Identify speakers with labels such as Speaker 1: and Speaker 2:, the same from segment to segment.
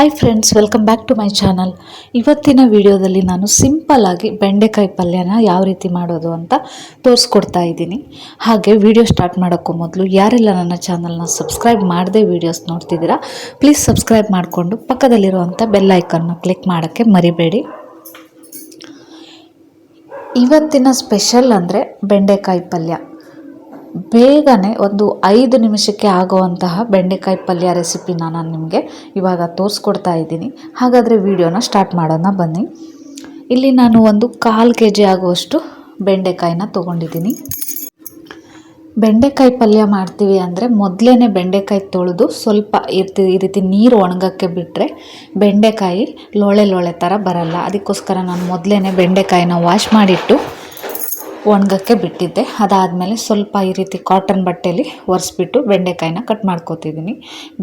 Speaker 1: Hi friends welcome back to my channel ಇವತ್ತಿನ ವಿಡಿಯೋದಲ್ಲಿ ನಾನು ಸಿಂಪಲ್ ಆಗಿ ಬೆಂಡೆಕಾಯಿ ಪಲ್ಯನ ಯಾವ ರೀತಿ ಮಾಡೋದು ಅಂತ ತೋರಿಸ್ಕೊಡ್ತಾ ಇದ್ದೀನಿ. ಹಾಗೆ ವಿಡಿಯೋ ಸ್ಟಾರ್ಟ್ ಮಾಡೋಕ್ಕೂ ಮೊದಲು ಯಾರೆಲ್ಲ ನನ್ನ ಚಾನಲ್ನ ಸಬ್ಸ್ಕ್ರೈಬ್ ಮಾಡದೆ ವೀಡಿಯೋಸ್ ನೋಡ್ತಿದ್ದೀರಾ ಪ್ಲೀಸ್ ಸಬ್ಸ್ಕ್ರೈಬ್ ಮಾಡಿಕೊಂಡು ಪಕ್ಕದಲ್ಲಿರುವಂಥ ಬೆಲ್ ಐಕನ್ನ ಕ್ಲಿಕ್ ಮಾಡೋಕ್ಕೆ ಮರಿಬೇಡಿ. ಇವತ್ತಿನ ಸ್ಪೆಷಲ್ ಅಂದರೆ ಬೆಂಡೆಕಾಯಿ ಪಲ್ಯ. ಬೇಗನೆ ಒಂದು ಐದು ನಿಮಿಷಕ್ಕೆ ಆಗುವಂತಹ ಬೆಂಡೆಕಾಯಿ ಪಲ್ಯ ರೆಸಿಪಿನ ನಾನು ನಿಮಗೆ ಇವಾಗ ತೋರಿಸ್ಕೊಡ್ತಾ ಇದ್ದೀನಿ. ಹಾಗಾದರೆ ವಿಡಿಯೋನ ಸ್ಟಾರ್ಟ್ ಮಾಡೋಣ, ಬನ್ನಿ. ಇಲ್ಲಿ ನಾನು ಒಂದು ಕಾಲು ಕೆ ಜಿ ಆಗುವಷ್ಟು ಬೆಂಡೆಕಾಯಿನ ತೊಗೊಂಡಿದ್ದೀನಿ. ಬೆಂಡೆಕಾಯಿ ಪಲ್ಯ ಮಾಡ್ತೀವಿ ಅಂದರೆ ಮೊದಲೇ ಬೆಂಡೆಕಾಯಿ ತೊಳೆದು ಸ್ವಲ್ಪ ಇರ್ತಿ ಈ ರೀತಿ ನೀರು ಒಣಗಕ್ಕೆ ಬಿಟ್ಟರೆ ಬೆಂಡೆಕಾಯಿ ಲೋಳೆ ಲೋಳೆ ಥರ ಬರಲ್ಲ. ಅದಕ್ಕೋಸ್ಕರ ನಾನು ಮೊದಲೇ ಬೆಂಡೆಕಾಯಿನ ವಾಶ್ ಮಾಡಿಟ್ಟು ಒಣಗಕ್ಕೆ ಬಿಟ್ಟಿದ್ದೆ. ಅದಾದಮೇಲೆ ಸ್ವಲ್ಪ ಈ ರೀತಿ ಕಾಟನ್ ಬಟ್ಟೆಯಲ್ಲಿ ಒರೆಸ್ಬಿಟ್ಟು ಬೆಂಡೆಕಾಯಿನ ಕಟ್ ಮಾಡ್ಕೋತಿದ್ದೀನಿ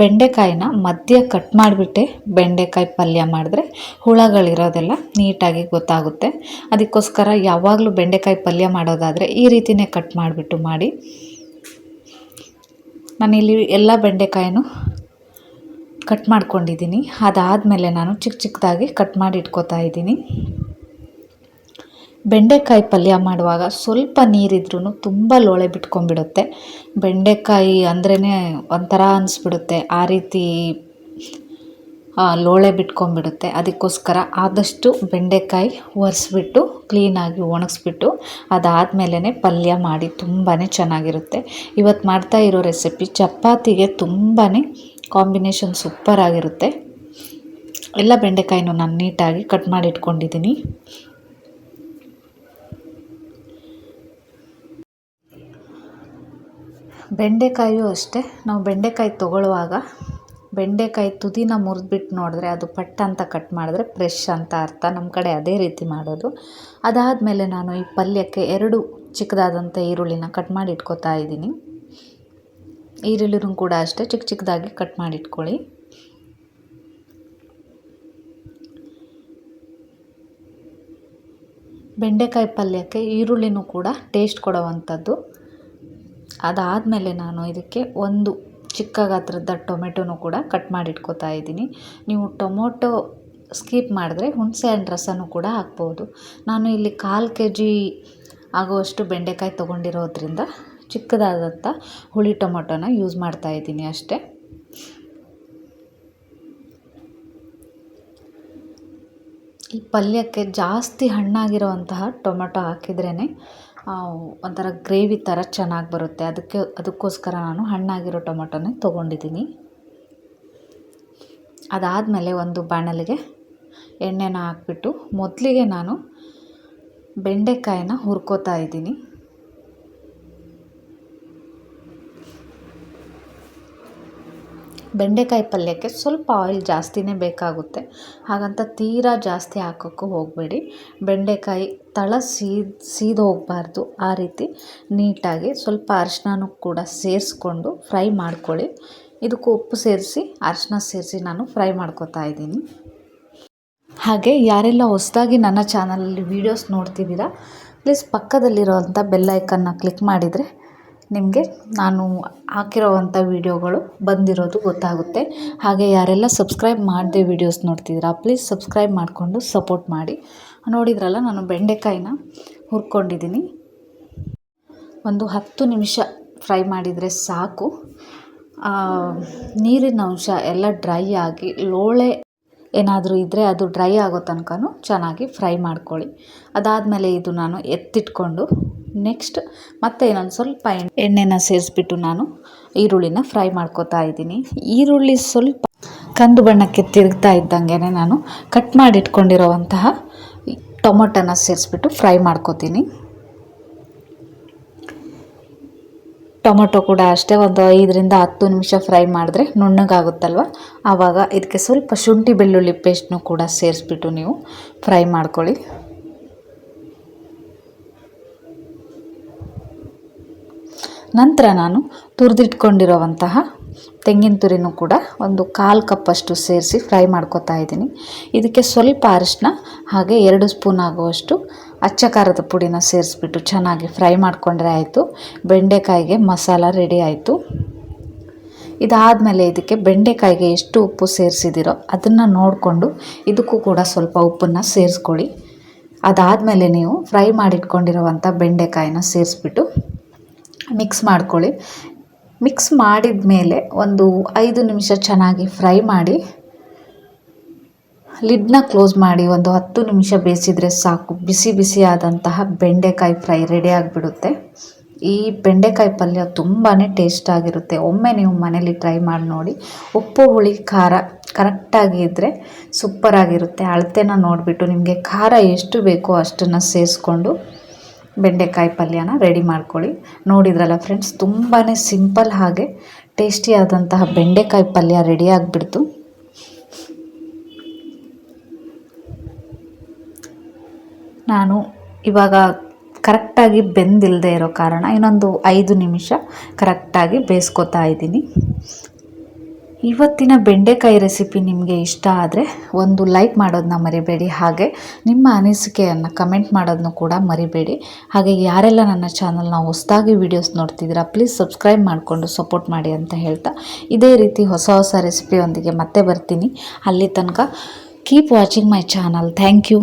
Speaker 1: ಬೆಂಡೆಕಾಯಿನ ಮಧ್ಯ ಕಟ್ ಮಾಡಿಬಿಟ್ಟೆ. ಬೆಂಡೆಕಾಯಿ ಪಲ್ಯ ಮಾಡಿದ್ರೆ ಹುಳಗಳಿರೋದೆಲ್ಲ ನೀಟಾಗಿ ಗೊತ್ತಾಗುತ್ತೆ. ಅದಕ್ಕೋಸ್ಕರ ಯಾವಾಗಲೂ ಬೆಂಡೆಕಾಯಿ ಪಲ್ಯ ಮಾಡೋದಾದರೆ ಈ ರೀತಿಯೇ ಕಟ್ ಮಾಡಿಬಿಟ್ಟು ಮಾಡಿ. ನಾನಿಲ್ಲಿ ಎಲ್ಲ ಬೆಂಡೆಕಾಯಿನೂ ಕಟ್ ಮಾಡ್ಕೊಂಡಿದ್ದೀನಿ ಅದಾದಮೇಲೆ ನಾನು ಚಿಕ್ಕ ಚಿಕ್ಕದಾಗಿ ಕಟ್ ಮಾಡಿ ಇಟ್ಕೋತಾ ಇದ್ದೀನಿ. ಬೆಂಡೆಕಾಯಿ ಪಲ್ಯ ಮಾಡುವಾಗ ಸ್ವಲ್ಪ ನೀರಿದ್ರೂ ತುಂಬ ಲೋಳೆ ಬಿಟ್ಕೊಂಡ್ಬಿಡುತ್ತೆ. ಬೆಂಡೆಕಾಯಿ ಅಂದ್ರೇ ಒಂಥರ ಅನಿಸ್ಬಿಡುತ್ತೆ. ಆ ರೀತಿ ಲೋಳೆ ಬಿಟ್ಕೊಂಡ್ಬಿಡುತ್ತೆ. ಅದಕ್ಕೋಸ್ಕರ ಆದಷ್ಟು ಬೆಂಡೆಕಾಯಿ ಒರೆಸ್ಬಿಟ್ಟು, ಕ್ಲೀನಾಗಿ ಒಣಗಿಸ್ಬಿಟ್ಟು ಅದಾದಮೇಲೆ ಪಲ್ಯ ಮಾಡಿ ತುಂಬಾ ಚೆನ್ನಾಗಿರುತ್ತೆ. ಇವತ್ತು ಮಾಡ್ತಾ ಇರೋ ರೆಸಿಪಿ ಚಪಾತಿಗೆ ತುಂಬಾ ಕಾಂಬಿನೇಷನ್ ಸೂಪರ್ ಆಗಿರುತ್ತೆ ಎಲ್ಲ ಬೆಂಡೆಕಾಯಿನೂ ನಾನು ನೀಟಾಗಿ ಕಟ್ ಮಾಡಿ ಇಟ್ಕೊಂಡಿದ್ದೀನಿ ಬೆಂಡೆಕಾಯಿಯೂ ಅಷ್ಟೇ. ನಾವು ಬೆಂಡೆಕಾಯಿ ತೊಗೊಳ್ಳುವಾಗ ಬೆಂಡೆಕಾಯಿ ತುದಿನ ಮುರಿದ್ಬಿಟ್ಟು ನೋಡಿದ್ರೆ ಅದು ಪಟ್ಟ ಅಂತ ಕಟ್ ಮಾಡಿದ್ರೆ ಫ್ರೆಶ್ ಅಂತ ಅರ್ಥ. ನಮ್ಮ ಕಡೆ ಅದೇ ರೀತಿ ಮಾಡೋದು. ಅದಾದಮೇಲೆ ನಾನು ಈ ಪಲ್ಯಕ್ಕೆ ಎರಡು ಚಿಕ್ಕದಾದಂಥ ಈರುಳ್ಳಿನ ಕಟ್ ಮಾಡಿ ಇಟ್ಕೋತಾ ಇದ್ದೀನಿ. ಈರುಳ್ಳಿನೂ ಕೂಡ ಅಷ್ಟೇ. ಚಿಕ್ಕ ಚಿಕ್ಕದಾಗಿ ಕಟ್ ಮಾಡಿ ಇಟ್ಕೊಳ್ಳಿ. ಬೆಂಡೆಕಾಯಿ ಪಲ್ಯಕ್ಕೆ ಈರುಳ್ಳಿನೂ ಕೂಡ ಟೇಸ್ಟ್ ಕೊಡುವಂಥದ್ದು. ಅದಾದಮೇಲೆ ನಾನು ಇದಕ್ಕೆ ಒಂದು ಚಿಕ್ಕ ಗಾತ್ರದ ಟೊಮೆಟೊನೂ ಕೂಡ ಕಟ್ ಮಾಡಿ ಇಟ್ಕೋತಾ ಇದ್ದೀನಿ. ನೀವು ಟೊಮೊಟೊ ಸ್ಕಿಪ್ ಮಾಡಿದ್ರೆ ಹುಣಸೆ ಹಣ್ಣು ರಸನೂ ಕೂಡ ಹಾಕ್ಬೋದು. ನಾನು ಇಲ್ಲಿ ಕಾಲು ಕೆ ಜಿ ಆಗುವಷ್ಟು ಬೆಂಡೆಕಾಯಿ ತೊಗೊಂಡಿರೋದ್ರಿಂದ ಚಿಕ್ಕದಾದಂಥ ಹುಳಿ ಟೊಮೊಟೊನ ಯೂಸ್ ಮಾಡ್ತಾ ಇದ್ದೀನಿ ಅಷ್ಟೇ. ಈ ಪಲ್ಯಕ್ಕೆ ಜಾಸ್ತಿ ಹಣ್ಣಾಗಿರೋವಂತಹ ಟೊಮೆಟೊ ಹಾಕಿದ್ರೇ ಒಂಥರ ಗ್ರೇವಿ ಥರ ಚೆನ್ನಾಗಿ ಬರುತ್ತೆ. ಅದಕ್ಕೆ, ಅದಕ್ಕೋಸ್ಕರ ನಾನು ಹಣ್ಣಾಗಿರೋ ಟೊಮೊಟೊನೇ ತೊಗೊಂಡಿದ್ದೀನಿ. ಅದಾದಮೇಲೆ ಒಂದು ಬಾಣಲಿಗೆ ಎಣ್ಣೆನ ಹಾಕ್ಬಿಟ್ಟು ಮೊದಲಿಗೆ ನಾನು ಬೆಂಡೆಕಾಯಿನ ಹುರ್ಕೋತಾ ಇದ್ದೀನಿ. ಬೆಂಡೆಕಾಯಿ ಪಲ್ಯಕ್ಕೆ ಸ್ವಲ್ಪ ಆಯಿಲ್ ಜಾಸ್ತಿನೇ ಬೇಕಾಗುತ್ತೆ. ಹಾಗಂತ ತೀರಾ ಜಾಸ್ತಿ ಹಾಕೋಕ್ಕೂ ಹೋಗಬೇಡಿ. ಬೆಂಡೆಕಾಯಿ ತಳ ಸೀದ್, ಸೀದು ಹೋಗಬಾರ್ದು. ಆ ರೀತಿ ನೀಟಾಗಿ ಸ್ವಲ್ಪ ಅರಿಶಿನನೂ ಕೂಡ ಸೇರಿಸ್ಕೊಂಡು ಫ್ರೈ ಮಾಡ್ಕೊಳ್ಳಿ. ಇದಕ್ಕೂ ಉಪ್ಪು ಸೇರಿಸಿ ಅರಿಶಿನ ಸೇರಿಸಿ ನಾನು ಫ್ರೈ ಮಾಡ್ಕೊತಾ ಇದ್ದೀನಿ. ಹಾಗೆ ಯಾರೆಲ್ಲ ಹೊಸದಾಗಿ ನನ್ನ ಚಾನಲಲ್ಲಿ ವೀಡಿಯೋಸ್ ನೋಡ್ತಿದ್ದೀರಾ ಪ್ಲೀಸ್ ಪಕ್ಕದಲ್ಲಿರೋವಂಥ ಬೆಲ್ಲೈಕನ್ನ ಕ್ಲಿಕ್ ಮಾಡಿದರೆ ನಿಮಗೆ ನಾನು ಹಾಕಿರೋವಂಥ ವೀಡಿಯೋಗಳು ಬಂದಿರೋದು ಗೊತ್ತಾಗುತ್ತೆ. ಹಾಗೆ ಯಾರೆಲ್ಲ ಸಬ್ಸ್ಕ್ರೈಬ್ ಮಾಡದೆ ವೀಡಿಯೋಸ್ ನೋಡ್ತಿದ್ದೀರಾ ಪ್ಲೀಸ್ ಸಬ್ಸ್ಕ್ರೈಬ್ ಮಾಡಿಕೊಂಡು ಸಪೋರ್ಟ್ ಮಾಡಿ. ನೋಡಿದ್ರಲ್ಲ, ನಾನು ಬೆಂಡೆಕಾಯಿನ ಹುರ್ಕೊಂಡಿದ್ದೀನಿ. ಒಂದು ಹತ್ತು ನಿಮಿಷ ಫ್ರೈ ಮಾಡಿದರೆ ಸಾಕು. ನೀರಿನ ಅಂಶ ಎಲ್ಲ ಡ್ರೈ ಆಗಿ, ಲೋಳೆ ಏನಾದರೂ ಇದ್ದರೆ ಅದು ಡ್ರೈ ಆಗೋ ತನಕನೂ ಚೆನ್ನಾಗಿ ಫ್ರೈ ಮಾಡ್ಕೊಳ್ಳಿ. ಅದಾದಮೇಲೆ ಇದು ನಾನು ಎತ್ತಿಟ್ಕೊಂಡು ನೆಕ್ಸ್ಟ್ ಮತ್ತೆ ಇನ್ನೊಂದು ಸ್ವಲ್ಪ ಎಣ್ಣೆನ ಸೇರಿಸ್ಬಿಟ್ಟು ನಾನು ಈರುಳ್ಳಿನ ಫ್ರೈ ಮಾಡ್ಕೋತಾ ಇದ್ದೀನಿ. ಈರುಳ್ಳಿ ಸ್ವಲ್ಪ ಕಂದು ಬಣ್ಣಕ್ಕೆ ತಿರುಗ್ತಾ ಇದ್ದಂಗೆ ನಾನು ಕಟ್ ಮಾಡಿ ಇಟ್ಕೊಂಡಿರೋವಂತಹ ಟೊಮೊಟೊನ ಸೇರಿಸ್ಬಿಟ್ಟು ಫ್ರೈ ಮಾಡ್ಕೋತೀನಿ. ಟೊಮೊಟೊ ಕೂಡ ಅಷ್ಟೇ ಒಂದು ಐದರಿಂದ ಹತ್ತು ನಿಮಿಷ ಫ್ರೈ ಮಾಡಿದ್ರೆ ನುಣ್ಣಗಾಗುತ್ತಲ್ವ? ಆವಾಗ ಇದಕ್ಕೆ ಸ್ವಲ್ಪ ಶುಂಠಿ ಬೆಳ್ಳುಳ್ಳಿ ಪೇಸ್ಟ್ನು ಕೂಡ ಸೇರಿಸ್ಬಿಟ್ಟು ನೀವು ಫ್ರೈ ಮಾಡ್ಕೊಳ್ಳಿ. ನಂತರ ನಾನು ತುರಿದಿಟ್ಕೊಂಡಿರೋವಂತಹ ತೆಂಗಿನ ತುರಿನೂ ಕೂಡ ಒಂದು ಕಾಲು ಕಪ್ಪಷ್ಟು ಸೇರಿಸಿ ಫ್ರೈ ಮಾಡ್ಕೊತಾ ಇದ್ದೀನಿ. ಇದಕ್ಕೆ ಸ್ವಲ್ಪ ಅರಿಶಿನ, ಹಾಗೆ ಎರಡು ಸ್ಪೂನ್ ಆಗುವಷ್ಟು ಅಚ್ಚ ಖಾರದ ಪುಡಿನ ಸೇರಿಸ್ಬಿಟ್ಟು ಚೆನ್ನಾಗಿ ಫ್ರೈ ಮಾಡಿಕೊಂಡ್ರೆ ಆಯಿತು. ಬೆಂಡೆಕಾಯಿಗೆ ಮಸಾಲ ರೆಡಿ ಆಯಿತು. ಇದಾದಮೇಲೆ ಇದಕ್ಕೆ ಬೆಂಡೆಕಾಯಿಗೆ ಎಷ್ಟು ಉಪ್ಪು ಸೇರಿಸಿದಿರೋ ಅದನ್ನು ನೋಡಿಕೊಂಡು ಇದಕ್ಕೂ ಕೂಡ ಸ್ವಲ್ಪ ಉಪ್ಪನ್ನು ಸೇರಿಸ್ಕೊಳ್ಳಿ. ಅದಾದಮೇಲೆ ನೀವು ಫ್ರೈ ಮಾಡಿಟ್ಕೊಂಡಿರುವಂಥ ಬೆಂಡೆಕಾಯಿನ ಸೇರಿಸ್ಬಿಟ್ಟು ಮಿಕ್ಸ್ ಮಾಡ್ಕೊಳ್ಳಿ. ಮಿಕ್ಸ್ ಮಾಡಿದ ಮೇಲೆ ಒಂದು ಐದು ನಿಮಿಷ ಚೆನ್ನಾಗಿ ಫ್ರೈ ಮಾಡಿ ಲಿಡ್ನ ಕ್ಲೋಸ್ ಮಾಡಿ ಒಂದು ಹತ್ತು ನಿಮಿಷ ಬೇಯಿಸಿದರೆ ಸಾಕು. ಬಿಸಿ ಬಿಸಿಯಾದಂತಹ ಬೆಂಡೆಕಾಯಿ ಫ್ರೈ ರೆಡಿ ಆಗಿಬಿಡುತ್ತೆ. ಈ ಬೆಂಡೆಕಾಯಿ ಪಲ್ಯ ತುಂಬಾ ಟೇಸ್ಟ್ ಆಗಿರುತ್ತೆ. ಒಮ್ಮೆ ನೀವು ಮನೇಲಿ ಟ್ರೈ ಮಾಡಿ ನೋಡಿ. ಉಪ್ಪು, ಹುಳಿ, ಖಾರ ಕರೆಕ್ಟಾಗಿ ಇದ್ದರೆ ಸೂಪರಾಗಿರುತ್ತೆ ಅಳತೆನ ನೋಡಿಬಿಟ್ಟು ನಿಮಗೆ ಖಾರ ಎಷ್ಟು ಬೇಕೋ ಅಷ್ಟನ್ನು ಸೇರಿಸ್ಕೊಂಡು ಬೆಂಡೆಕಾಯಿ ಪಲ್ಯನ ರೆಡಿ ಮಾಡ್ಕೊಳ್ಳಿ. ನೋಡಿದ್ರಲ್ಲ ಫ್ರೆಂಡ್ಸ್ ತುಂಬಾ ಸಿಂಪಲ್ ಹಾಗೆ ಟೇಸ್ಟಿಯಾದಂತಹ ಬೆಂಡೆಕಾಯಿ ಪಲ್ಯ ರೆಡಿ ಆಗಿಬಿಡ್ತು. ನಾನು ಇವಾಗ ಕರೆಕ್ಟಾಗಿ ಬೆಂದಿಲ್ಲದೆ ಇರೋ ಕಾರಣ ಇನ್ನೊಂದು ಐದು ನಿಮಿಷ ಕರೆಕ್ಟಾಗಿ ಬೇಯಿಸ್ಕೊತಾ ಇದ್ದೀನಿ. ಇವತ್ತಿನ ಬೆಂಡೆಕಾಯಿ ರೆಸಿಪಿ ನಿಮಗೆ ಇಷ್ಟ ಆದರೆ ಒಂದು ಲೈಕ್ ಮಾಡೋದನ್ನ ಮರಿಬೇಡಿ. ಹಾಗೆ ನಿಮ್ಮ ಅನಿಸಿಕೆಯನ್ನು ಕಮೆಂಟ್ ಮಾಡೋದನ್ನು ಕೂಡ ಮರಿಬೇಡಿ. ಹಾಗೆ ಯಾರೆಲ್ಲ ನನ್ನ ಚಾನಲ್ನ ಹೊಸದಾಗಿ ವೀಡಿಯೋಸ್ ನೋಡ್ತಿದ್ದೀರಾ ಪ್ಲೀಸ್ ಸಬ್ಸ್ಕ್ರೈಬ್ ಮಾಡಿಕೊಂಡು ಸಪೋರ್ಟ್ ಮಾಡಿ ಅಂತ ಹೇಳ್ತಾ ಇದೇ ರೀತಿ ಹೊಸ ಹೊಸ ರೆಸಿಪಿಯೊಂದಿಗೆ ಮತ್ತೆ ಬರ್ತೀನಿ. ಅಲ್ಲಿ ತನಕ keep watching my channel thank you